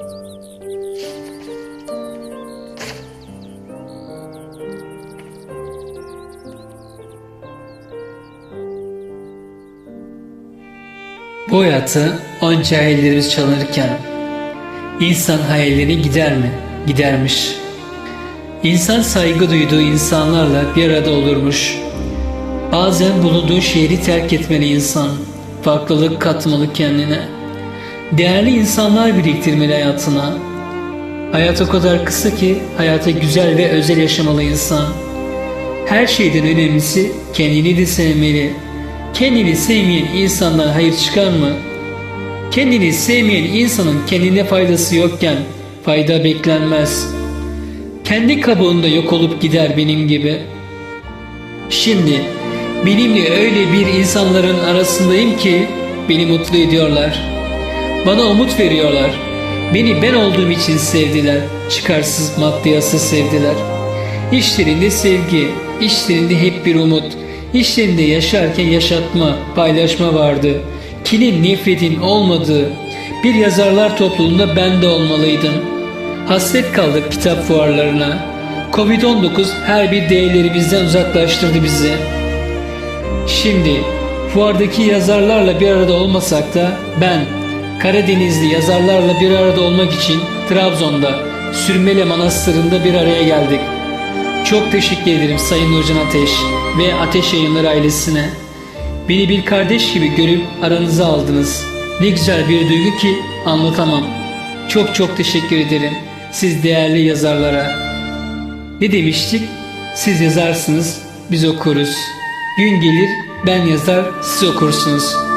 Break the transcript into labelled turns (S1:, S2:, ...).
S1: Bu hayatı onca hayallerimiz çalınırken insan hayallerini gider mi? Gidermiş. İnsan saygı duyduğu insanlarla bir arada olurmuş. Bazen bulunduğu şehri terk etmeli insan. Farklılık katmalı kendine. Değerli insanlar biriktirmeli hayatına. Hayat o kadar kısa ki hayata güzel ve özel yaşamalı insan. Her şeyden önemlisi kendini de sevmeli. Kendini sevmeyen insandan hayır çıkar mı? Kendini sevmeyen insanın kendine faydası yokken fayda beklenmez. Kendi kabuğunda yok olup gider benim gibi. Şimdi benimle öyle bir insanların arasındayım ki beni mutlu ediyorlar. Bana umut veriyorlar. Beni ben olduğum için sevdiler. Çıkarsız maddiyatsız sevdiler. İşlerinde sevgi, işlerinde hep bir umut. İşlerinde yaşarken yaşatma, paylaşma vardı. Kinin, nefretin olmadığı bir yazarlar topluluğunda ben de olmalıydım. Hasret kaldık kitap fuarlarına. Covid-19 her bir değerlerimizden uzaklaştırdı bizi. Şimdi fuardaki yazarlarla bir arada olmasak da ben Karadenizli yazarlarla bir arada olmak için Trabzon'da Sürmele Manastırı'nda bir araya geldik. Çok teşekkür ederim Sayın Nurcan Ateş ve Ateş Yayınları ailesine. Beni bir kardeş gibi görüp aranıza aldınız. Ne güzel bir duygu ki anlatamam. Çok çok teşekkür ederim siz değerli yazarlara. Ne demiştik? Siz yazarsınız, biz okuruz. Gün gelir ben yazar, siz okursunuz.